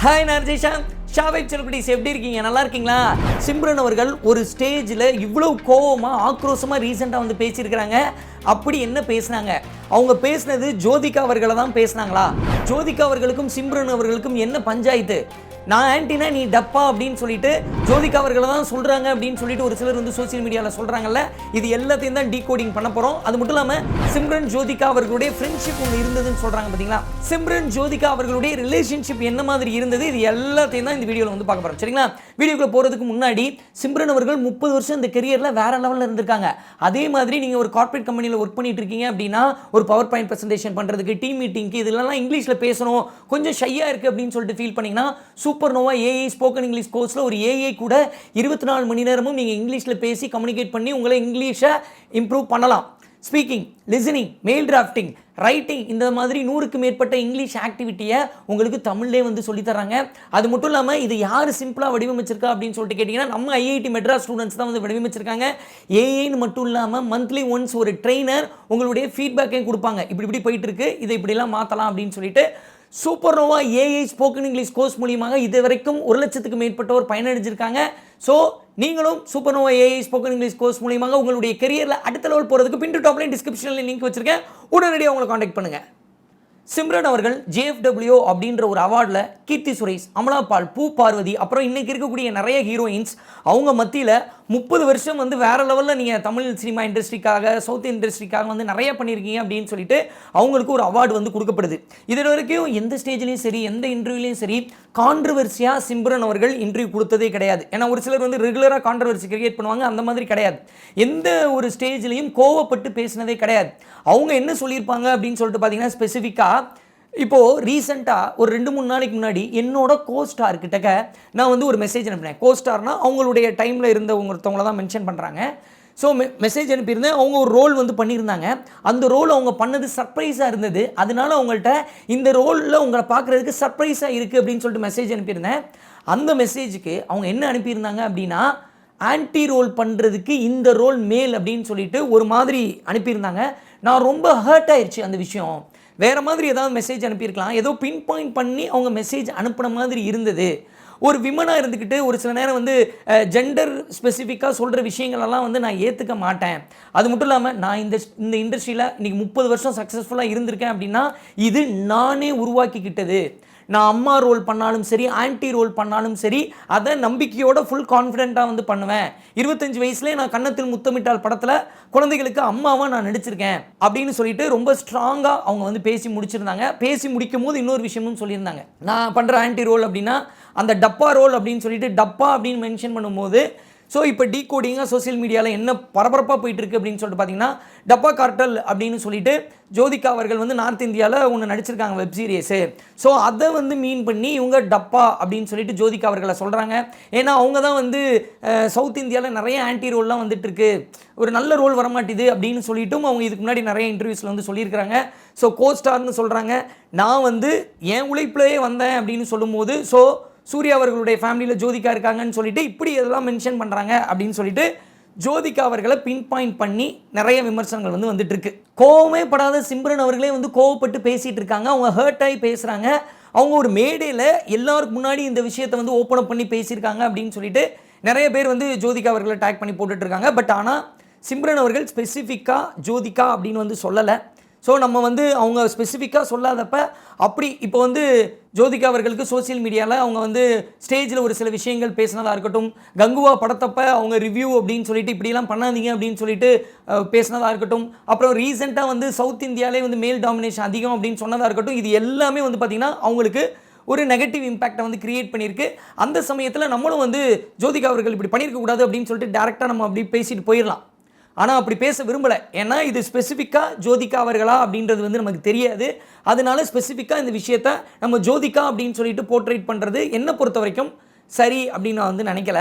Hi நான் ஜெய்ஷாம் ஷாவைப் celebrities எப்படி இருக்கீங்க? நல்லா இருக்கீங்களா? சிம்ரன் அவர்கள் ஒரு ஸ்டேஜில் இவ்வளோ கோவமாக ஆக்ரோஷமாக ரீசெண்டாக வந்து பேசியிருக்கிறாங்க. அப்படி என்ன பேசுனாங்க? அவங்க பேசுனது ஜோதிகா அவர்களை தான் பேசுனாங்களா? ஜோதிகா அவர்களுக்கும் சிம்ரன் அவர்களுக்கும் என்ன பஞ்சாயத்து? நான் ஆன்டினா நீ டப்பா அப்படின்னு சொல்லிட்டு ஜோதிகா அவர்களை தான் சொல்கிறாங்க அப்படின்னு சொல்லிட்டு ஒரு சிலர் வந்து சோஷியல் மீடியாவில் சொல்கிறாங்கல்ல இது எல்லாத்தையும் தான் டீகோடிங் பண்ண போகிறோம் அது மட்டும் இல்லாமல் சிம்ரன் ஜோதிகா அவர்களுடைய ஃப்ரெண்ட்ஷிப் ஒன்று இருந்ததுன்னு சொல்கிறாங்க பார்த்தீங்களா சிம்ரன் ஜோதிகா அவர்களுடைய ரிலேஷன்ஷிப் என்ன மாதிரி இருந்தது? இது எல்லாத்தையும் தான் இந்த வீடியோவில் வந்து பார்க்க போகிறோம் சரிங்களா? வீடியோக்குள்ளே போகிறதுக்கு முன்னாடி சிம்ரன் அவர்கள் முப்பது வருஷம் இந்த கெரியரில் வேற லெவலில் இருந்திருக்காங்க. அதே மாதிரி நீங்கள் ஒரு கார்ப்பரேட் கம்பெனியில் ஒர்க் பண்ணிட்டு இருக்கீங்க அப்படின்னா ஒரு பவர் பாயிண்ட் ப்ரெசன்டேஷன் பண்ணுறதுக்கு டீம் மீட்டிங்க்கு இதெல்லாம் இங்கிலீஷில் பேசணும். கொஞ்சம் ஷையாக இருக்குது அப்படின்னு சொல்லிட்டு ஃபீல் பண்ணீங்கன்னா super nova AI spoken English கோர்ஸில் ஒரு ஏஐ கூட இருபத்தி நாலு மணி நேரமும் நீங்கள் இங்கிலீஷில் பேசி கம்யூனிகேட் பண்ணி உங்களை இங்கிலீஷை இம்ப்ரூவ் பண்ணலாம். Speaking listening mail drafting writing இந்த மாதிரி நூறுக்கு மேற்பட்ட இங்கிலீஷ் ஆக்டிவிட்டியை உங்களுக்கு தமிழ்லே வந்து சொல்லித்தராங்க அது மட்டும் இல்லாமல் இது யார் சிம்பிளாக வடிவமைச்சிருக்கா அப்படின்னு சொல்லிட்டு கேட்டிங்கன்னா நம்ம ஐஐடி மெட்ராஸ் ஸ்டூடெண்ட்ஸ் தான் வந்து வடிவமைச்சிருக்காங்க. ஏஐன்னு மட்டும் இல்லாமல் மந்த்லி ஒன்ஸ் ஒரு ட்ரெயினர் உங்களுடைய ஃபீட்பேக்கையும் கொடுப்பாங்க. இப்படி இப்படி போயிட்டு இருக்கு. இதை இப்படிலாம் மாற்றலாம் அப்படின்னு சொல்லிட்டு super nova AI spoken English course மூலியமாக இது வரைக்கும் ஒரு லட்சத்துக்கு மேற்பட்டோர் பயனடைஞ்சிருக்காங்க. ஸோ நீங்களும் super nova AI spoken English course மூலியமாக உங்களுடைய கெரியரில் அடுத்த லெவல் போகிறதுக்கு பின்ட்டு டாப்லைன் டிஸ்கிரிப்ஷனில் லிங்க் வச்சிருக்கேன். உடனடியாக உங்களை காண்டாக்ட் பண்ணுங்கள் சிம்ரன் அவர்கள் ஜேஎஃப்டபிள்யூ அப்படின்ற ஒரு அவார்டில் கீர்த்தி சுரேஷ் அமலாபால் பூ பார்வதி அப்புறம் இன்னைக்கு இருக்கக்கூடிய நிறைய ஹீரோயின்ஸ் அவங்க மத்தியில் முப்பது வருஷம் வந்து வேற லெவலில் நீங்கள் தமிழ் சினிமா இண்டஸ்ட்ரிக்காக சவுத் இண்டஸ்ட்ரிக்காக வந்து நிறைய பண்ணியிருக்கீங்க அப்படின்னு சொல்லிட்டு அவங்களுக்கு ஒரு அவார்டு வந்து கொடுக்கப்படுது. இது வரைக்கும் எந்த ஸ்டேஜ்லேயும் சரி எந்த இன்டர்வியூலையும் சரி கான்ட்ரவர்சியாக சிம்ரன் அவர்கள் இன்டர்வியூ கொடுத்ததே கிடையாது. ஏன்னா ஒரு சிலர் வந்து ரெகுலராக கான்ட்ரவர்சி கிரியேட் பண்ணுவாங்க அந்த மாதிரி கிடையாது. எந்த ஒரு ஸ்டேஜ்லேயும் கோவப்பட்டு பேசினதே கிடையாது. அவங்க என்ன சொல்லியிருப்பாங்க அப்படின்னு சொல்லிட்டு பார்த்தீங்கன்னா ஸ்பெசிஃபிக்காக இப்போது ரீசெண்டாக ஒரு ரெண்டு மூணு நாளைக்கு முன்னாடி என்னோட கோஸ்டார் கிட்டக்க நான் வந்து ஒரு மெசேஜ் அனுப்பினேன். கோஸ்டார்னால் அவங்களுடைய டைமில் இருந்த ஒருத்தவங்கள தான் மென்ஷன் பண்ணுறாங்க ஸோ மெ மெசேஜ் அனுப்பியிருந்தேன். அவங்க ஒரு ரோல் வந்து பண்ணியிருந்தாங்க. அந்த ரோல் அவங்க பண்ணது சர்ப்ரைஸாக இருந்தது. அதனால அவங்கள்ட்ட இந்த ரோலில் உங்களை பார்க்குறதுக்கு சர்ப்ரைஸாக இருக்குது அப்படின்னு சொல்லிட்டு மெசேஜ் அனுப்பியிருந்தேன். அந்த மெசேஜுக்கு அவங்க என்ன அனுப்பியிருந்தாங்க அப்படின்னா ஆன்டி ரோல் பண்ணுறதுக்கு இந்த ரோல் மேல் அப்படின்னு சொல்லிட்டு ஒரு மாதிரி அனுப்பியிருந்தாங்க. நான் ரொம்ப ஹர்ட் ஆயிடுச்சு அந்த விஷயம். வேறு மாதிரி ஏதாவது மெசேஜ் அனுப்பியிருக்கலாம். ஏதோ பின் பாயிண்ட் பண்ணி அவங்க மெசேஜ் அனுப்புன மாதிரி இருந்தது. ஒரு விமனாக இருந்துக்கிட்டு ஒரு சில நேரம் வந்து ஜெண்டர் ஸ்பெசிஃபிக்காக சொல்கிற விஷயங்களெல்லாம் வந்து நான் ஏற்றுக்க மாட்டேன். அது மட்டும் இல்லாமல் நான் இந்த இந்த இண்டஸ்ட்ரியில் இன்றைக்கி முப்பது வருஷம் சக்ஸஸ்ஃபுல்லாக இருந்திருக்கேன் அப்படின்னா இது நானே உருவாக்கிக்கிட்டது. நான் அம்மா ரோல் பண்ணாலும் சரி ஆன்டி ரோல் பண்ணாலும் சரி அதை நம்பிக்கையோட ஃபுல் கான்ஃபிடென்ட்டாக வந்து பண்ணுவேன். இருபத்தஞ்சு வயசுலேயே நான் கன்னத்தில் முத்தமிட்டால் படத்தில் குழந்தைகளுக்கு அம்மாவாக நான் நடிச்சிருக்கேன் அப்படின்னு சொல்லிட்டு ரொம்ப ஸ்ட்ராங்காக அவங்க வந்து பேசி முடிச்சிருந்தாங்க. பேசி முடிக்கும் போது இன்னொரு விஷயமும் சொல்லியிருந்தாங்க. நான் பண்ணுற ஆன்டி ரோல் அப்படின்னா அந்த டப்பா ரோல் அப்படின்னு சொல்லிட்டு டப்பா அப்படின்னு மென்ஷன் பண்ணும்போது ஸோ இப்போ டீ கோடிங்காக சோசியல் மீடியாவில் என்ன பரபரப்பாக போயிட்டு இருக்கு அப்படின்னு சொல்லிட்டு பார்த்தீங்கன்னா டப்பா கார்டல் அப்படின்னு சொல்லிட்டு ஜோதிகா அவர்கள் வந்து நார்த் இந்தியாவில் ஒன்று நடிச்சிருக்காங்க வெப் சீரியஸு ஸோ அதை வந்து மீன் பண்ணி இவங்க டப்பா அப்படின்னு சொல்லிட்டு ஜோதிகா அவர்களை சொல்கிறாங்க ஏன்னா அவங்க தான் வந்து சவுத் இந்தியாவில் நிறைய ஆன்டி ரோல்லாம் வந்துட்டு இருக்கு ஒரு நல்ல ரோல் வரமாட்டேது அப்படின்னு சொல்லிட்டும் அவங்க இதுக்கு முன்னாடி நிறைய இன்டர்வியூஸில் வந்து சொல்லியிருக்கிறாங்க. ஸோ கோ ஸ்டார்னு சொல்கிறாங்க நான் வந்து என் உழைப்பிலேயே வந்தேன் அப்படின்னு சொல்லும்போது ஸோ சூர்யா அவர்களுடைய ஃபேமிலியில் ஜோதிகா இருக்காங்கன்னு சொல்லிட்டு இப்படி இதெல்லாம் மென்ஷன் பண்ணுறாங்க அப்படின்னு சொல்லிட்டு ஜோதிகா அவர்களை பின் பாயிண்ட் பண்ணி நிறைய விமர்சனங்கள் வந்து வந்துட்டு இருக்கு கோவமே படாத சிம்ரன் அவர்களே வந்து கோவப்பட்டு பேசிகிட்டு இருக்காங்க. அவங்க ஹர்ட் ஆகி பேசுகிறாங்க அவங்க ஒரு மேடையில் எல்லாருக்கு முன்னாடி இந்த விஷயத்தை வந்து ஓப்பன் அப் பண்ணி பேசியிருக்காங்க அப்படின்னு சொல்லிட்டு நிறைய பேர் வந்து ஜோதிகா அவர்களை டேக் பண்ணி போட்டுட்ருக்காங்க பட் ஆனால் சிம்ரன் அவர்கள் ஸ்பெசிஃபிக்காக ஜோதிகா அப்படின்னு வந்து சொல்லலை. ஸோ நம்ம வந்து அவங்க ஸ்பெசிஃபிக்காக சொல்லாதப்ப அப்படி இப்போ வந்து ஜோதிகா அவர்களுக்கு சோஷியல் மீடியாவில் அவங்க வந்து ஸ்டேஜில் ஒரு சில விஷயங்கள் பேசினதாக இருக்கட்டும் கங்குவா படத்தப்ப அவங்க ரிவ்யூ அப்படின்னு சொல்லிட்டு இப்படிலாம் பண்ணாதீங்க அப்படின்னு சொல்லிட்டு பேசினதாக இருக்கட்டும். அப்புறம் ரீசெண்டாக வந்து சவுத் இந்தியாவிலே வந்து மேல் டாமினேஷன் அதிகம் அப்படின்னு சொன்னதாக இருக்கட்டும். இது எல்லாமே வந்து பார்த்திங்கன்னா அவங்களுக்கு ஒரு நெகட்டிவ் இம்பேக்டை வந்து கிரியேட் பண்ணியிருக்கு. அந்த சமயத்தில் நம்மளும் வந்து ஜோதிகா அவர்கள் இப்படி பண்ணியிருக்கக்கூடாது அப்படின்னு சொல்லிட்டு டேரெக்டாக நம்ம அப்படி பேசிட்டு போயிடலாம். ஆனால் அப்படி பேச விரும்பலை. ஏன்னா இது ஸ்பெசிஃபிக்காக ஜோதிகா அவர்களா அப்படின்றது வந்து நமக்கு தெரியாது. அதனால ஸ்பெசிஃபிக்காக இந்த விஷயத்த நம்ம ஜோதிகா அப்படின்னு சொல்லிட்டு போர்ட்ரேட் பண்ணுறது என்னை பொறுத்த வரைக்கும் சரி அப்படின்னு நான் வந்து நினைக்கல.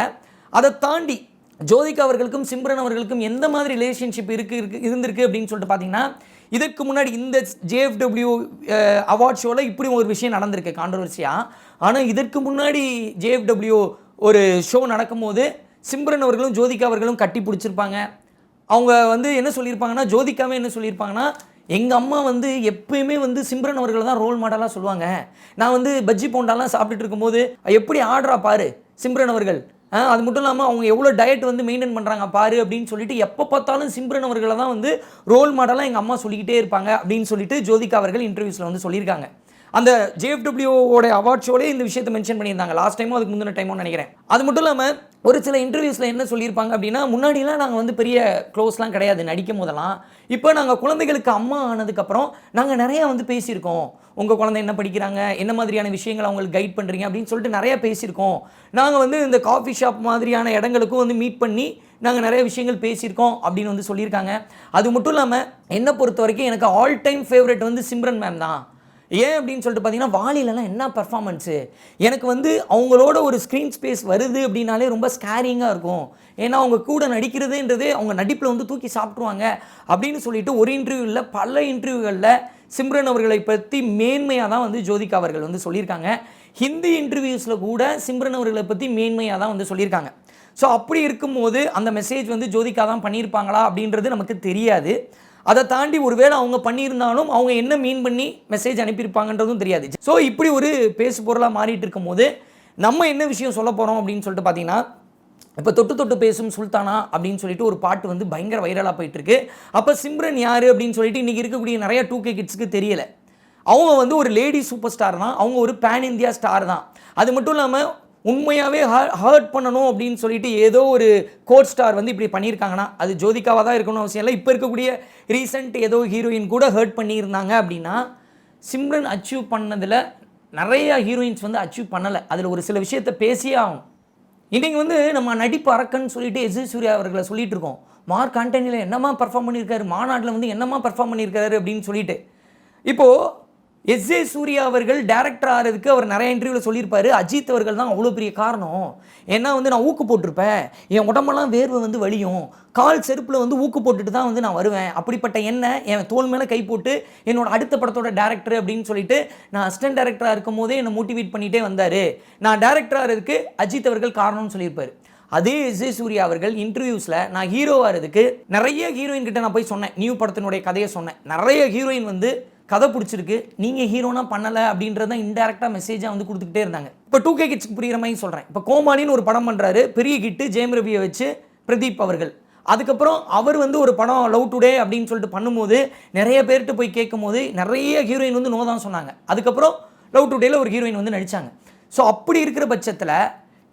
அதை தாண்டி ஜோதிகா அவர்களுக்கும் சிம்ரன் அவர்களுக்கும் எந்த மாதிரி ரிலேஷன்ஷிப் இருக்கு இருக்கு இருந்திருக்கு அப்படின்னு சொல்லிட்டு பார்த்தீங்கன்னா இதற்கு முன்னாடி இந்த ஜேஎஃப்டபிள்யூ அவார்ட் ஷோவில் இப்படி ஒரு விஷயம் நடந்திருக்கு கான்ட்ரவர்சியாக ஆனால் இதற்கு முன்னாடி ஜேஎஃப்டபிள்யூ ஒரு ஷோ நடக்கும்போது சிம்ரன் அவர்களும் ஜோதிகா அவர்களும் கட்டி பிடிச்சிருப்பாங்க. அவங்க வந்து என்ன சொல்லியிருப்பாங்கன்னா ஜோதிகாவே என்ன சொல்லியிருப்பாங்கன்னா எங்கள் அம்மா வந்து எப்பயுமே வந்து சிம்ரன் அவர்களை தான் ரோல் மாடலாக சொல்லுவாங்க. நான் வந்து பஜ்ஜி போண்டாலாம் சாப்பிட்டுட்டு இருக்கும்போது எப்படி ஆர்டரா பாரு சிம்ரன் அவர்கள். அது மட்டும் இல்லாமல் அவங்க எவ்வளோ டயட் வந்து மெயின்டைன் பண்ணுறாங்க பாரு அப்படின்னு சொல்லிட்டு எப்போ பார்த்தாலும் சிம்ரன் அவர்களை தான் வந்து ரோல் மாடலாக எங்கள் அம்மா சொல்லிக்கிட்டே இருப்பாங்க அப்படின்னு சொல்லிட்டு ஜோதிகா அவர்கள் இன்டர்வியூஸில் வந்து சொல்லியிருக்காங்க. அந்த ஜேஎஃப்டபிள்யூவோட அவார்ட் ஷோலே இந்த விஷயத்தை மென்ஷன் பண்ணியிருந்தாங்க. லாஸ்ட் டைமும் அதுக்கு முந்தின டைமும் நினைக்கிறேன். அது மட்டும் இல்லாமல் ஒரு சில இன்டர்வியூஸில் என்ன சொல்லியிருப்பாங்க அப்படின்னா முன்னாடிலாம் நாங்கள் வந்து பெரிய க்ளோஸ்லாம் கிடையாது. நடிக்கும் போதெல்லாம். இப்போ நாங்கள் குழந்தைகளுக்கு அம்மா ஆனதுக்கப்புறம் நாங்கள் நிறையா வந்து பேசியிருக்கோம். உங்கள் குழந்தை என்ன படிக்கிறாங்க? என்ன மாதிரியான விஷயங்களை அவங்களுக்கு கைட் பண்ணுறீங்க அப்படின்னு சொல்லிட்டு நிறைய பேசியிருக்கோம். நாங்கள் வந்து இந்த காஃபி ஷாப் மாதிரியான இடங்களுக்கும் வந்து மீட் பண்ணி நாங்கள் நிறைய விஷயங்கள் பேசியிருக்கோம் அப்படின்னு வந்து சொல்லியிருக்காங்க. அது மட்டும் இல்லாமல் என்னை பொறுத்த வரைக்கும் எனக்கு ஆல் டைம் ஃபேவரட் வந்து சிம்ரன் மேம் தான். ஏன் அப்படின்னு சொல்லிட்டு பார்த்தீங்கன்னா வாலிலலாம் என்ன பர்ஃபார்மன்ஸு எனக்கு வந்து அவங்களோட ஒரு ஸ்க்ரீன் ஸ்பேஸ் வருது அப்படின்னாலே ரொம்ப ஸ்கேரிங்காக இருக்கும். ஏன்னா அவங்க கூட நடிக்கிறதுன்றதே அவங்க நடிப்பில் வந்து தூக்கி சாப்பிட்ருவாங்க அப்படின்னு சொல்லிட்டு ஒரு இன்டர்வியூவில் பல இன்டர்வியூகளில் சிம்ரன் அவர்களை பற்றி மேன்மையாக தான் வந்து ஜோதிகா அவர்கள் வந்து சொல்லியிருக்காங்க. ஹிந்தி இன்டர்வியூஸில் கூட சிம்ரன் அவர்களை பற்றி மேன்மையாக தான் வந்து சொல்லியிருக்காங்க. ஸோ அப்படி இருக்கும்போது அந்த மெசேஜ் வந்து ஜோதிகா தான் பண்ணியிருப்பாங்களா அப்படின்றது நமக்கு தெரியாது. அதை தாண்டி ஒருவேளை அவங்க பண்ணியிருந்தாலும் அவங்க என்ன மீன் பண்ணி மெசேஜ் அனுப்பியிருப்பாங்கன்றதும் தெரியாது. ஸோ இப்படி ஒரு பேசு பொருளாக மாறிட்டு இருக்கும்போது நம்ம என்ன விஷயம் சொல்ல போகிறோம் அப்படின்னு சொல்லிட்டு பார்த்தீங்கன்னா இப்போ தொட்டு தொட்டு பேசும் சுல்தானா அப்படின்னு சொல்லிட்டு ஒரு பாட்டு வந்து பயங்கர வைரலாக போயிட்டு இருக்கு அப்போ சிம்ரன் யார் அப்படின்னு சொல்லிட்டு இன்றைக்கி இருக்கக்கூடிய நிறைய டூ கே கிட்ஸுக்கு தெரியலை. அவங்க வந்து ஒரு லேடி சூப்பர் ஸ்டார் தான் அவங்க ஒரு பேன் இந்தியா ஸ்டார் தான். அது மட்டும் இல்லாமல் உண்மையாகவே ஹர்ட் பண்ணணும் அப்படின்னு சொல்லிட்டு ஏதோ ஒரு கோட் ஸ்டார் வந்து இப்படி பண்ணியிருக்காங்கன்னா அது ஜோதிகாவாக தான் இருக்கணும் அவசியம் இல்லை. இப்போ இருக்கக்கூடிய ரீசெண்ட் ஏதோ ஹீரோயின் கூட ஹர்ட் பண்ணியிருந்தாங்க அப்படின்னா சிம்ரன் அச்சீவ் பண்ணதில் நிறைய ஹீரோயின்ஸ் வந்து அச்சீவ் பண்ணலை. அதில் ஒரு சில விஷயத்தை பேசியே ஆகும் இன்றைக்கி வந்து நம்ம நடிப்பு அரக்கன்னு சொல்லிட்டு எஸ் சூர்யா அவர்களை சொல்லிட்டு இருக்கோம். மார்க் ஆண்டனியில் என்னமா பர்ஃபார்ம் பண்ணியிருக்காரு? மாநாட்டில் வந்து என்னமா பர்ஃபார்ம் பண்ணியிருக்காரு அப்படின்னு சொல்லிட்டு. இப்போது எஸ் ஏ சூர்யா அவர்கள் டேரக்டர் ஆகிறதுக்கு அவர் நிறைய இன்டர்வியூவில் சொல்லியிருப்பாரு. அஜித் அவர்கள் தான் அவ்வளோ பெரிய காரணம். ஏன்னா வந்து நான் ஊக்கு போட்டிருப்பேன். என் உடம்பெல்லாம் வேர்வை வந்து வலியும். கால் செருப்பில் வந்து ஊக்கு போட்டுட்டு தான் வந்து நான் வருவேன். அப்படிப்பட்ட என்ன? என் தோல் மேலே கை போட்டு என்னோட அடுத்த படத்தோட டேரக்டர் அப்படின்னு சொல்லிட்டு நான் அசிஸ்டன்ட் டேரக்டராக இருக்கும் போதே என்னை மோட்டிவேட் பண்ணிகிட்டே வந்தார். நான் டேரக்டர் ஆகிறதுக்கு அஜித் அவர்கள் காரணம்னு சொல்லியிருப்பார். அதே எஸ் சூர்யா அவர்கள் இன்டர்வியூஸில் நான் ஹீரோ ஆகிறதுக்கு நிறைய ஹீரோயின் கிட்ட நான் போய் சொன்னேன். நியூ படத்தினுடைய கதையை சொன்னேன். நிறைய ஹீரோயின் வந்து கதை பிடிச்சிருக்கு நீங்கள் ஹீரோனா பண்ணலை அப்படின்றத இன்டெரக்டாக மெசேஜாக வந்து கொடுத்துக்கிட்டே இருந்தாங்க. இப்போ டூ கே கிட்ஸ்க்கு புரிகிற மாதிரி சொல்கிறேன் இப்போ கோமாளின்னு ஒரு படம் பண்ணுறாரு பெரிய கிட்டு ஜெயம் ரவியை வச்சு பிரதீப் அவர்கள். அதுக்கப்புறம் அவர் வந்து ஒரு படம் லவ் டுடே அப்படின்னு சொல்லிட்டு பண்ணும்போது நிறைய பேர்கிட்ட போய் கேட்கும்போது நிறைய ஹீரோயின் வந்து நோ தான் சொன்னாங்க. அதுக்கப்புறம் லவ் டுடேல ஒரு ஹீரோயின் வந்து நடித்தாங்க ஸோ அப்படி இருக்கிற பட்சத்தில்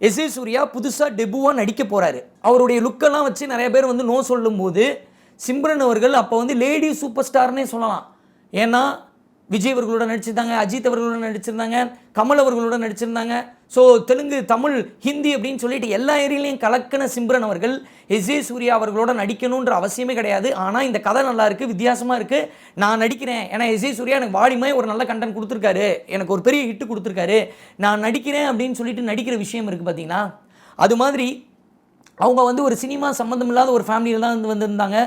எஸ் ஏ சூர்யா புதுசாக டெபுவாக நடிக்க போகிறாரு அவருடைய லுக்கெல்லாம் வச்சு நிறைய பேர் வந்து நோ சொல்லும்போது சிம்ரன் அவர்கள் அப்போ வந்து லேடி சூப்பர் ஸ்டார்னே சொல்லலாம். ஏன்னா விஜய் அவர்களோட நடிச்சிருந்தாங்க அஜித் அவர்களோட நடிச்சிருந்தாங்க கமல் அவர்களோட நடிச்சிருந்தாங்க. ஸோ தெலுங்கு தமிழ் ஹிந்தி அப்படின்னு சொல்லிட்டு எல்லா ஏரியிலையும் கலக்கின சிம்ரன் அவர்கள் எஸ் ஏ சூர்யா அவர்களோட நடிக்கணுன்ற அவசியமே கிடையாது. ஆனால் இந்த கதை நல்லா இருக்குது வித்தியாசமாக இருக்குது நான் நடிக்கிறேன். ஏன்னா எஸ் ஏ சூர்யா எனக்கு வாடிமே ஒரு நல்ல கண்டென்ட் கொடுத்துருக்காரு. எனக்கு ஒரு பெரிய ஹிட்டு கொடுத்துருக்காரு. நான் நடிக்கிறேன் அப்படின்னு சொல்லிட்டு நடிக்கிற விஷயம் இருக்குது பார்த்தீங்கன்னா அது மாதிரி அவங்க வந்து ஒரு சினிமா சம்மந்தம் இல்லாத ஒரு ஃபேமிலியில் தான் வந்து வந்திருந்தாங்க.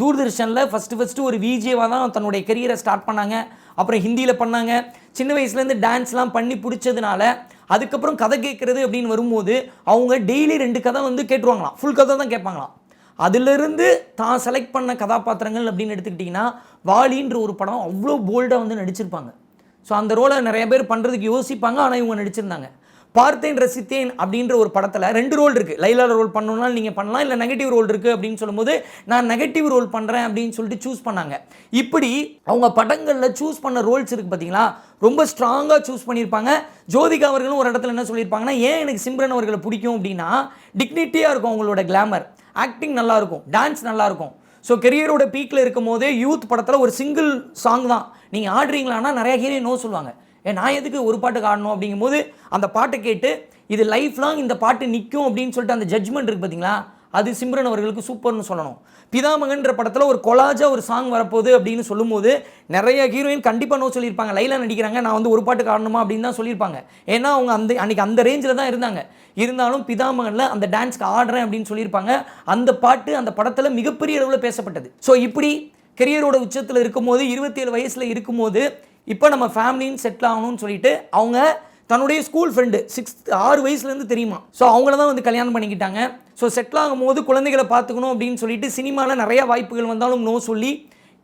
தூர்தர்ஷனில் ஃபஸ்ட்டு ஃபஸ்ட்டு ஒரு விஜேவாக தான் தன்னுடைய கெரியரை ஸ்டார்ட் பண்ணாங்க. அப்புறம் ஹிந்தியில் பண்ணாங்க. சின்ன வயசுலேருந்து டான்ஸ்லாம் பண்ணி பிடிச்சதுனால அதுக்கப்புறம் கதை கேட்குறது அப்படின்னு வரும்போது அவங்க டெய்லி ரெண்டு கதை வந்து கேட்டுருவாங்களாம். ஃபுல் கதை தான் கேட்பாங்களாம். அதிலிருந்து தான் செலக்ட் பண்ண கதாபாத்திரங்கள் அப்படின்னு எடுத்துக்கிட்டிங்கன்னா வாலின்ற ஒரு படம் அவ்வளோ போல்டாக வந்து நடிச்சிருப்பாங்க. ஸோ அந்த ரோலை நிறைய பேர் பண்ணுறதுக்கு யோசிப்பாங்க ஆனால் இவங்க நடிச்சிருந்தாங்க. பார்த்தேன் ரசித்தேன் அப்படின்ற ஒரு படத்தில் ரெண்டு ரோல் இருக்குது லைலா ரோல் பண்ணணும்னா நீங்கள் பண்ணலாம் இல்லை நெகட்டிவ் ரோல் இருக்குது அப்படின்னு சொல்லும்போது நான் நெகட்டிவ் ரோல் பண்ணுறேன் அப்படின்னு சொல்லிட்டு சூஸ் பண்ணாங்க. இப்படி அவங்க படங்களில் சூஸ் பண்ண ரோல்ஸ் இருக்குது பார்த்தீங்களா ரொம்ப ஸ்ட்ராங்காக சூஸ் பண்ணியிருப்பாங்க. ஜோதிகா அவர்களும் ஒரு இடத்துல என்ன சொல்லியிருப்பாங்கன்னா ஏன் எனக்கு சிம்ரன் அவர்களை பிடிக்கும்? அப்படின்னா டிக்னிட்டியாக இருக்கும் அவங்களோட கிளாமர் ஆக்டிங் நல்லாயிருக்கும் டான்ஸ் நல்லாயிருக்கும் ஸோ கெரியரோட பீக்கில் இருக்கும் போதே யூத் படத்தில் ஒரு சிங்கிள் சாங் தான். நீங்கள் ஆடுறீங்களான்னா நிறைய ஹீரோயின் நோ சொல்லுவாங்க. ஏன் நான் எதுக்கு ஒரு பாட்டுக்கு ஆடணும் அப்படிங்கும்போது அந்த பாட்டை கேட்டு இது லைஃப் லாங் இந்த பாட்டு நிற்கும் அப்படின்னு சொல்லிட்டு அந்த ஜட்ஜ்மெண்ட் இருக்குது பார்த்தீங்களா அது சிம்ரன் அவர்களுக்கு சூப்பர்னு சொல்லணும். பிதாமகன்ற படத்தில் ஒரு கொலாஜா ஒரு சாங் வரப்போகுது அப்படின்னு சொல்லும்போது நிறைய ஹீரோயின் கண்டிப்பாக நோ சொல்லியிருப்பாங்க. லைலா நடிக்கிறாங்க நான் வந்து ஒரு பாட்டு காணணுமா அப்படின்னு தான் சொல்லியிருப்பாங்க. ஏன்னா அவங்க அந்த அன்றைக்கி அந்த ரேஞ்சில் தான் இருந்தாங்க. இருந்தாலும் பிதாமகனில் அந்த டான்ஸ்க்கு ஆடுறேன் அப்படின்னு சொல்லியிருப்பாங்க. அந்த பாட்டு அந்த படத்தில் மிகப்பெரிய அளவில் பேசப்பட்டது. ஸோ இப்படி கெரியரோட உச்சத்தில் இருக்கும்போது இருபத்தேழு வயசில் இருக்கும்போது இப்போ நம்ம ஃபேமிலின்னு செட்டில் ஆகணும்னு சொல்லிட்டு அவங்க தன்னுடைய ஸ்கூல் ஃப்ரெண்டு சிக்ஸ்த் ஆறு வயசுலேருந்து தெரியுமா? ஸோ அவங்கள தான் வந்து கல்யாணம் பண்ணிக்கிட்டாங்க. ஸோ செட்டில் ஆகும்போது குழந்தைகளை பார்த்துக்கணும் அப்படின்னு சொல்லிட்டு சினிமாவில் நிறைய வாய்ப்புகள் வந்தாலும் நோ சொல்லி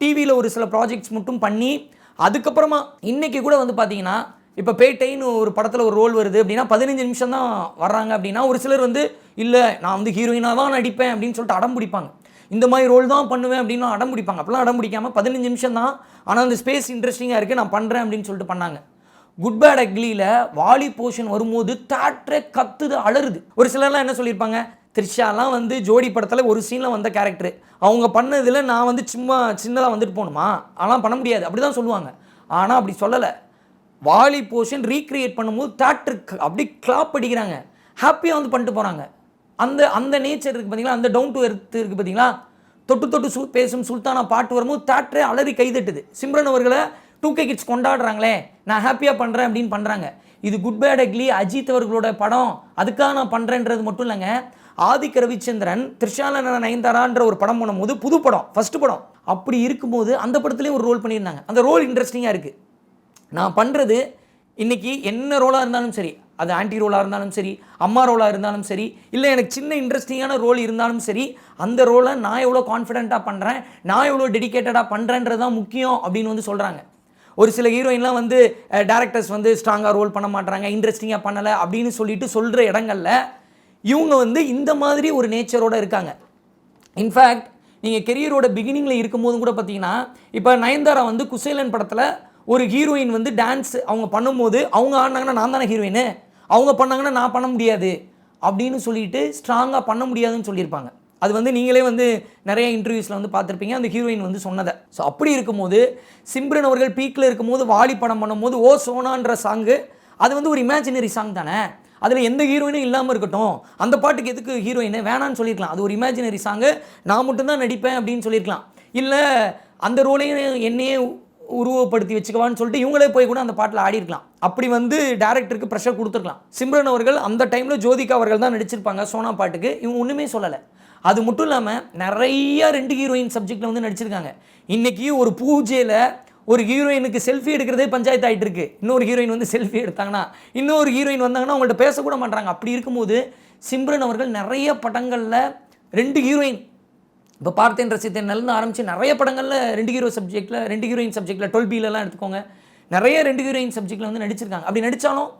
டிவியில் ஒரு சில ப்ராஜெக்ட்ஸ் மட்டும் பண்ணி அதுக்கப்புறமா இன்றைக்கி கூட வந்து பார்த்தீங்கன்னா இப்போ பேட்டைன்னு ஒரு படத்தில் ஒரு ரோல் வருது அப்படின்னா பதினஞ்சு நிமிஷம் தான் வர்றாங்க அப்படின்னா ஒரு சிலர் வந்து இல்லை நான் வந்து ஹீரோயினாக தான் நடிப்பேன் அப்படின்னு சொல்லிட்டு அடம் பிடிப்பாங்க. இந்த மாதிரி ரோல் தான் பண்ணுவேன் அப்படின்லாம் அடம் பிடிப்பாங்க. அப்போலாம் அடம் பிடிக்காமல் பதினஞ்சு நிமிஷம் தான். ஆனால் அந்த ஸ்பேஸ் இன்ட்ரெஸ்டிங்காக இருக்குது நான் பண்ணுறேன் அப்படின்னு சொல்லிட்டு பண்ணாங்க. குட் பேட் அக்லியில் வாலி போர்ஷன் வரும்போது தேட்டரே கத்துது அலறுது. ஒரு சிலர்லாம் என்ன சொல்லியிருப்பாங்க? த்ரிஷாலாம் வந்து ஜோடி படத்தில் ஒரு சீனில் வந்த கேரக்டர் அவங்க பண்ணதில் நான் வந்து சும்மா சின்னதாக வந்துட்டு போகணுமா? ஆனால் பண்ண முடியாது. அப்படி தான் சொல்லுவாங்க. ஆனால் அப்படி சொல்லலை. வாலி போர்ஷன் ரீக்ரியேட் பண்ணும்போது தேட்டருக்கு அப்படி கிளாப் அடிக்கிறாங்க. ஹாப்பியாக வந்து பண்ணிட்டு போகிறாங்க அந்த அந்த நேச்சர் இருக்குது பார்த்தீங்களா அந்த டவுன் டு எர்த் இருக்குது பார்த்தீங்களா தொட்டு தொட்டு சு பேசும் சுல்தானா பாட்டு வரும்போது தேட்டரே அலறி கைதட்டுது சிம்ரன் அவர்களை டூ கே கிட்ஸ் கொண்டாடுறாங்களே நான் ஹாப்பியாக பண்ணுறேன் அப்படின்னு பண்ணுறாங்க இது குட் பேட் அக்லி அஜித் அவர்களோட படம். அதுக்காக நான் பண்ணுறேன்றது மட்டும் இல்லைங்க. ஆதிக்க ரவிச்சந்திரன் திருஷாலன நயன்தாரான்ற ஒரு படம் பண்ணும்போது புது படம் ஃபஸ்ட்டு படம். அப்படி இருக்கும்போது அந்த படத்துலேயும் ஒரு ரோல் பண்ணியிருந்தாங்க. அந்த ரோல் இன்ட்ரெஸ்டிங்காக இருக்குது நான் பண்ணுறது இன்னைக்கு என்ன ரோலாக இருந்தாலும் சரி அது ஆன்டி ரோலாக இருந்தாலும் சரி அம்மா ரோலாக இருந்தாலும் சரி இல்லை எனக்கு சின்ன இன்ட்ரெஸ்டிங்கான ரோல் இருந்தாலும் சரி அந்த ரோலை நான் எவ்வளோ கான்ஃபிடென்ட்டாக பண்ணுறேன் நான் எவ்வளோ டெடிகேட்டடாக பண்ணுறேன்றது தான் முக்கியம் அப்படின்னு வந்து சொல்கிறாங்க ஒரு சில ஹீரோயின்லாம் வந்து டேரக்டர்ஸ் வந்து ஸ்ட்ராங்காக ரோல் பண்ண மாட்டாங்க இன்ட்ரெஸ்டிங்காக பண்ணலை அப்படின்னு சொல்லிட்டு சொல்கிற இடங்களில் இவங்க வந்து இந்த மாதிரி ஒரு நேச்சரோடு இருக்காங்க. இன்ஃபேக்ட் நீங்கள் கெரியரோட பிகினிங்கில் இருக்கும்போது கூட பார்த்தீங்கன்னா இப்போ நயன்தாரா வந்து குசேலன் படத்தில் ஒரு ஹீரோயின் வந்து டான்ஸ் அவங்க பண்ணும்போது அவங்க ஆடினாங்கன்னா நான் தானே ஹீரோயின் அவங்க பண்ணாங்கன்னா நான் பண்ண முடியாது அப்படின்னு சொல்லிட்டு ஸ்ட்ராங்காக பண்ண முடியாதுன்னு சொல்லியிருப்பாங்க. அது வந்து நீங்களே வந்து நிறைய இன்டர்வியூஸில் வந்து பார்த்துருப்பீங்க. அந்த ஹீரோயின் வந்து சொன்னதை. ஸோ அப்படி இருக்கும்போது சிம்ரன் அவர்கள் பீக்கில் இருக்கும்போது வாலி படம் பண்ணும்போது ஓ சோனான்ற சாங்கு அது வந்து ஒரு இமேஜினரி சாங் தானே? அதில் எந்த ஹீரோயினும் இல்லாமல் இருக்கட்டும். அந்த பாட்டுக்கு எதுக்கு ஹீரோயின் வேணான்னு சொல்லியிருக்கலாம். அது ஒரு இமேஜினரி சாங்கு நான் மட்டும்தான் நடிப்பேன் அப்படின்னு சொல்லியிருக்கலாம். இல்லை அந்த ரோலையும் என்னையே உருவப்படுத்தி வச்சுக்கவான்னு சொல்லிட்டு இவங்களே போய் கூட அந்த பாட்டில் ஆடிருக்கலாம் அப்படி வந்து டேரக்டருக்கு ப்ரெஷர் கொடுத்துருக்கலாம். சிம்ரன் அவர்கள் அந்த டைமில் ஜோதிகா அவர்கள் தான் நடிச்சிருப்பாங்க சோனா பாட்டுக்கு. இவங்க ஒன்றுமே சொல்லலை. அது மட்டும் இல்லாமல் நிறைய ரெண்டு ஹீரோயின் சப்ஜெக்டில் வந்து நடிச்சிருக்காங்க. இன்றைக்கி ஒரு பூஜையில் ஒரு ஹீரோயினுக்கு செல்ஃபி எடுக்கிறதே பஞ்சாயத்து ஆகிட்டு இருக்கு இன்னொரு ஹீரோயின் வந்து செல்ஃபி எடுத்தாங்கன்னா இன்னொரு ஹீரோயின் வந்தாங்கன்னா அவங்கள்ட்ட பேசக்கூட மாட்டாங்க அப்படி இருக்கும்போது சிம்ரன் அவர்கள் நிறைய படங்களில் ரெண்டு ஹீரோயின் இப்போ பார்த்தேன் ரசித்தேன் நல்ல ஆரம்பித்து நிறைய படங்களில் ரெண்டு ஹீரோ சப்ஜெக்ட்டில் ரெண்டு ஹீரோயின் சப்ஜெக்ட்டில் டுவெல் பிலலாம் எடுத்துக்கோங்க. நிறைய ரெண்டு ஹீரோயின் சப்ஜெக்டில் வந்து நடிச்சிருக்காங்க. அப்படி நடித்தாலும்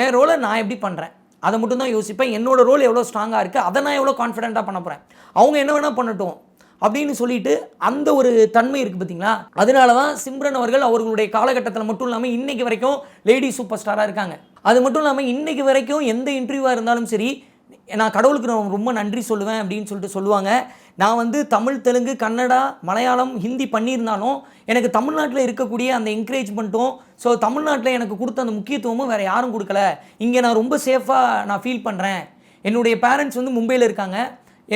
என் ரோலை நான் எப்படி பண்ணுறேன் அதை மட்டும் தான் யோசிப்பேன். என்னோடய ரோல் எவ்வளோ ஸ்ட்ராங்காக இருக்குது அதை நான் எவ்வளோ கான்ஃபிடென்ட்டாக பண்ண போகிறேன் அவங்க என்ன வேணால் பண்ணட்டும் அப்படின்னு சொல்லிட்டு அந்த ஒரு தன்மை இருக்குது பார்த்தீங்களா? அதனால தான் சிம்ரன் அவர்கள் அவர்களுடைய காலகட்டத்தில் மட்டும் இல்லாமல் இன்றைக்கு வரைக்கும் லேடி சூப்பர் ஸ்டாராக இருக்காங்க. அது மட்டும் இல்லாமல் இன்றைக்கு வரைக்கும் எந்த இன்டர்வியூவாக இருந்தாலும் சரி நான் கடவுளுக்கு நான் ரொம்ப நன்றி சொல்லுவேன் அப்படின்னு சொல்லிட்டு சொல்லுவாங்க. நான் வந்து தமிழ் தெலுங்கு கன்னடா மலையாளம் ஹிந்தி பண்ணியிருந்தாலும் எனக்கு தமிழ்நாட்டில் இருக்கக்கூடிய அந்த என்கரேஜ்மெண்ட்டும் ஸோ தமிழ்நாட்டில் எனக்கு கொடுத்த அந்த முக்கியத்துவமும் வேறு யாரும் கொடுக்கல. இங்கே நான் ரொம்ப சேஃபாக நான் ஃபீல் பண்ணுறேன் என்னுடைய பேரண்ட்ஸ் வந்து மும்பையில் இருக்காங்க.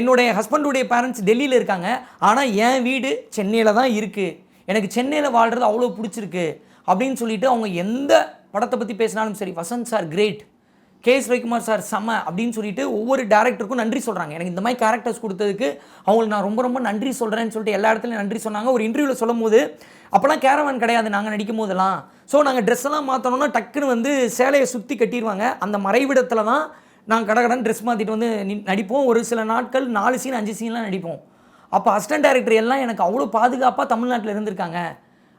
என்னுடைய ஹஸ்பண்டுடைய பேரண்ட்ஸ் டெல்லியில் இருக்காங்க. ஆனால் என் வீடு சென்னையில் தான் இருக்குது எனக்கு சென்னையில் வாழ்கிறது அவ்வளோ பிடிச்சிருக்கு. அப்படின்னு சொல்லிட்டு அவங்க எந்த படத்தை பற்றி பேசினாலும் சரி Vasanth sir great K S Ravikumar sir செம்ம அப்படின்னு சொல்லிட்டு ஒவ்வொரு டேரக்டருக்கும் நன்றி சொல்கிறாங்க எனக்கு இந்த மாதிரி கேரக்டர்ஸ் கொடுத்ததுக்கு அவங்களுக்கு நான் ரொம்ப ரொம்ப நன்றி சொல்கிறேன்னு சொல்லிட்டு எல்லா இடத்துலையும் நன்றி சொன்னாங்க. ஒரு இன்டர்வியூவில் சொல்லும் போது அப்போலாம் கேரவான் கிடையாது நாங்கள் நடிக்கும் போதெல்லாம். ஸோ நாங்கள் ட்ரெஸ்ஸெல்லாம் மாற்றணுன்னா மாற்றணும்னா டக்குன்னு வந்து சேலையை சுற்றி கட்டிடுவாங்க அந்த மறைவிடத்தில் தான் நாங்கள் கடகடன் ட்ரெஸ் மாற்றிட்டு வந்து நடிப்போம். ஒரு சில நாட்கள் நாலு சீன் அஞ்சு சீன்லாம் நடிப்போம். அப்போ அசிஸ்டன்ட் டைரக்டர் எல்லாம் எனக்கு அவ்வளோ பாதுகாப்பாக தமிழ்நாட்டில் இருந்திருக்காங்க.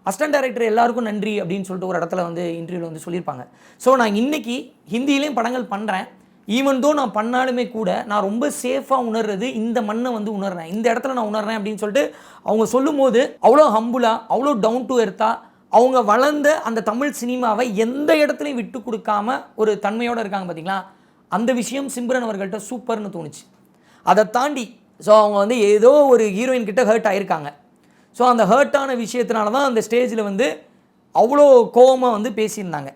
அசிஸ்டன்ட் டைரக்டர் எல்லாருக்கும் நன்றி அப்படின்னு சொல்லிட்டு ஒரு இடத்துல வந்து இன்டர்வியூவில் வந்து சொல்லியிருப்பாங்க. ஸோ நான் இன்னைக்கு ஹிந்தியிலையும் படங்கள் பண்ணுறேன் ஈவன் தோ நான் பண்ணாலுமே கூட நான் ரொம்ப சேஃபாக உணர்றது இந்த மண்ணை வந்து உணர்றேன். இந்த இடத்துல நான் உணர்றேன் அப்படின்னு சொல்லிட்டு அவங்க சொல்லும்போது அவ்வளோ ஹம்புலாக அவ்வளோ டவுன் டு எர்த்தாக அவங்க வளர்ந்த அந்த தமிழ் சினிமாவை எந்த இடத்துலையும் விட்டு கொடுக்காம ஒரு தன்மையோடு இருக்காங்க பார்த்தீங்களா அந்த விஷயம் சிம்ரன் அவர்கள்ட்ட சூப்பர்னு தோணுச்சு. அதை தாண்டி ஸோ அவங்க வந்து ஏதோ ஒரு ஹீரோயின் கிட்ட ஹர்ட் ஆயிருக்காங்க. ஸோ அந்த ஹர்ட்டான விஷயத்தினால தான் அந்த ஸ்டேஜில் வந்து அவ்வளோ கோவமாக வந்து பேசியிருந்தாங்க.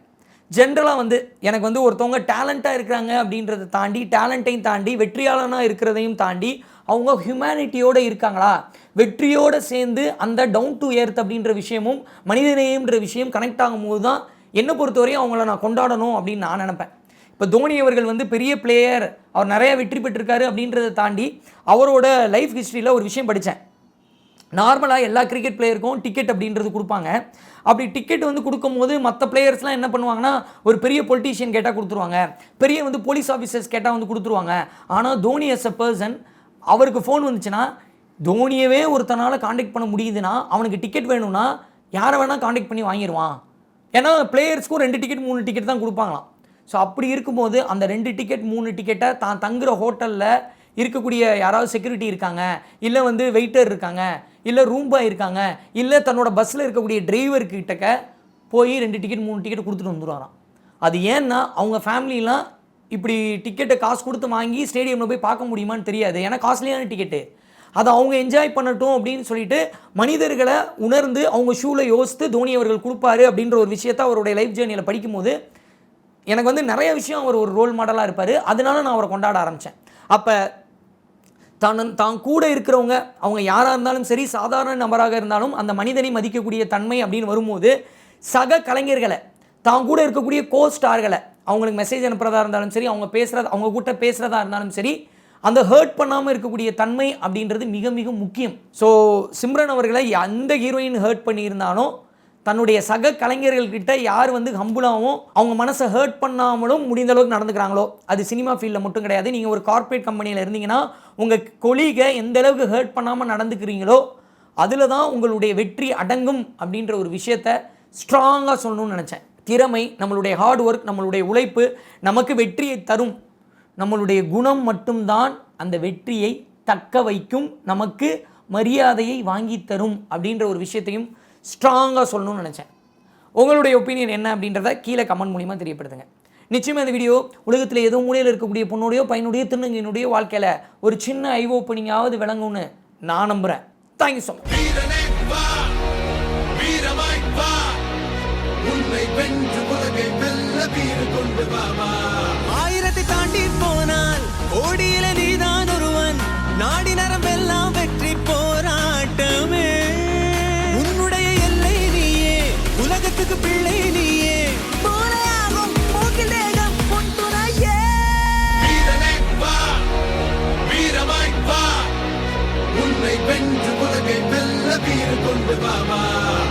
ஜென்ரலாக வந்து எனக்கு வந்து ஒருத்தவங்க டேலண்ட்டாக இருக்கிறாங்க அப்படின்றத தாண்டி டேலண்ட்டையும் தாண்டி வெற்றியாளனாக இருக்கிறதையும் தாண்டி அவங்க ஹியூமனிட்டியோடு இருக்காங்களா? வெற்றியோடு சேர்ந்து அந்த டவுன் டு எர்த் அப்படின்ற விஷயமும் மனிதநேயம்ன்ற விஷயம் கனெக்ட் ஆகும்போது தான் என்னை பொறுத்தவரையும் அவங்கள நான் கொண்டாடணும் அப்படின்னு நான் நினப்பேன். இப்போ தோனி அவர்கள் வந்து பெரிய பிளேயர் அவர் நிறைய வெற்றி பெற்றிருக்காரு அப்படின்றத தாண்டி அவரோட லைஃப் ஹிஸ்ட்ரியில் ஒரு விஷயம் படித்தேன் நார்மலாக எல்லா கிரிக்கெட் பிளேயருக்கும் டிக்கெட் அப்படின்றது கொடுப்பாங்க. அப்படி டிக்கெட் வந்து கொடுக்கும்போது மற்ற பிளேயர்ஸ்லாம் என்ன பண்ணுவாங்கன்னா ஒரு பெரிய பொலிட்டீஷியன் கேட்டால் கொடுத்துருவாங்க. பெரிய வந்து போலீஸ் ஆஃபீஸர்ஸ் கேட்டால் வந்து கொடுத்துருவாங்க. ஆனால் தோனி எஸ் அ பர்சன் அவருக்கு ஃபோன் வந்துச்சுன்னா தோனியவே ஒருத்தனால் காண்டாக்ட் பண்ண முடியுதுன்னா அவனுக்கு டிக்கெட் வேணும்னா யாரை வேணால் காண்டாக்ட் பண்ணி வாங்கிடுவான் ஏன்னா பிளேயர்ஸ்க்கும் ரெண்டு டிக்கெட் மூணு டிக்கெட் தான் கொடுப்பாங்களாம். ஸோ அப்படி இருக்கும்போது அந்த ரெண்டு டிக்கெட் மூணு டிக்கெட்டை தான் தங்குற ஹோட்டலில் இருக்கக்கூடிய யாராவது செக்யூரிட்டி இருக்காங்க இல்லை வந்து வெயிட்டர் இருக்காங்க இல்லை ரூம் பாய் இருக்காங்க இல்லை தன்னோட பஸ்ஸில் இருக்கக்கூடிய டிரைவர்கிட்டக்க போய் ரெண்டு டிக்கெட் மூணு டிக்கெட் கொடுத்துட்டு வந்துடுவாராம் அது ஏன்னா அவங்க ஃபேமிலிலாம் இப்படி டிக்கெட்டை காசு கொடுத்து வாங்கி ஸ்டேடியமில் போய் பார்க்க முடியுமான்னு தெரியாது. ஏன்னா காஸ்ட்லியான டிக்கெட்டு அதை அவங்க என்ஜாய் பண்ணட்டும் அப்படின்னு சொல்லிட்டு மனிதர்களை உணர்ந்து அவங்க ஷூவில் யோசித்து தோனி அவர்கள் கொடுப்பாரு அப்படின்ற ஒரு விஷயத்தை அவருடைய லைஃப் ஜேர்னியில் படிக்கும்போது எனக்கு வந்து நிறைய விஷயம் அவர் ஒரு ரோல் மாடலாக இருப்பார். அதனால நான் அவரை கொண்டாட ஆரம்பித்தேன் அப்போ தான் தான் கூட இருக்கிறவங்க அவங்க யாராக இருந்தாலும் சரி சாதாரண நபராக இருந்தாலும் அந்த மனிதனை மதிக்கக்கூடிய தன்மை அப்படின்னு வரும்போது சக கலைஞர்களை தான் கூட இருக்கக்கூடிய கோ ஸ்டார்களை அவங்களுக்கு மெசேஜ் அனுப்புகிறதா இருந்தாலும் சரி அவங்க பேசுகிறத அவங்க கூட்ட பேசுகிறதா இருந்தாலும் சரி அந்த ஹர்ட் பண்ணாமல் இருக்கக்கூடிய தன்மை அப்படின்றது மிக மிக முக்கியம். ஸோ சிம்ரன் அவர்களை எந்த ஹீரோயின் ஹர்ட் பண்ணியிருந்தாலும் தன்னுடைய சக கலைஞர்கள்கிட்ட யார் வந்து ஹம்புலாவும் அவங்க மனசை ஹர்ட் பண்ணாமலும் முடிந்த அளவுக்கு நடந்துக்கிறாங்களோ அது சினிமா ஃபீல்டில் மட்டும் கிடையாது. நீங்கள் ஒரு கார்ப்பரேட் கம்பெனியில் இருந்தீங்கன்னா உங்கள் கொலீகை எந்த அளவுக்கு ஹர்ட் பண்ணாமல் நடந்துக்கிறீங்களோ அதில் தான் உங்களுடைய வெற்றி அடங்கும் அப்படின்ற ஒரு விஷயத்த ஸ்ட்ராங்காக சொல்லணும்னு நினச்சேன். திறமை நம்மளுடைய ஹார்ட் ஒர்க் நம்மளுடைய உழைப்பு நமக்கு வெற்றியை தரும். நம்மளுடைய குணம் மட்டும்தான் அந்த வெற்றியை தக்க வைக்கும் நமக்கு மரியாதையை வாங்கி தரும் அப்படின்ற ஒரு விஷயத்தையும் ஸ்ட்ராங்காக சொல்லணும்னு நினச்சேன். உங்களுடைய ஒப்பீனியன் என்ன அப்படின்றத கீழே கமெண்ட் மூலிமா தெரியப்படுத்துங்க. நிச்சயமாக இந்த வீடியோ உலகத்தில் ஏதோ மூலையில் இருக்கக்கூடிய பொண்ணுடையோ பையனுடைய திருநங்கையினுடைய வாழ்க்கையில் ஒரு சின்ன ஐ ஓப்பனிங்காவது விளங்கும்னு நான் நம்புகிறேன் தேங்க்யூ ஸோ மச் வீரமாய் வா. உன்னை வென்று உலகை வெல்ல வீறு கொண்டு வா. உலகை வெல்ல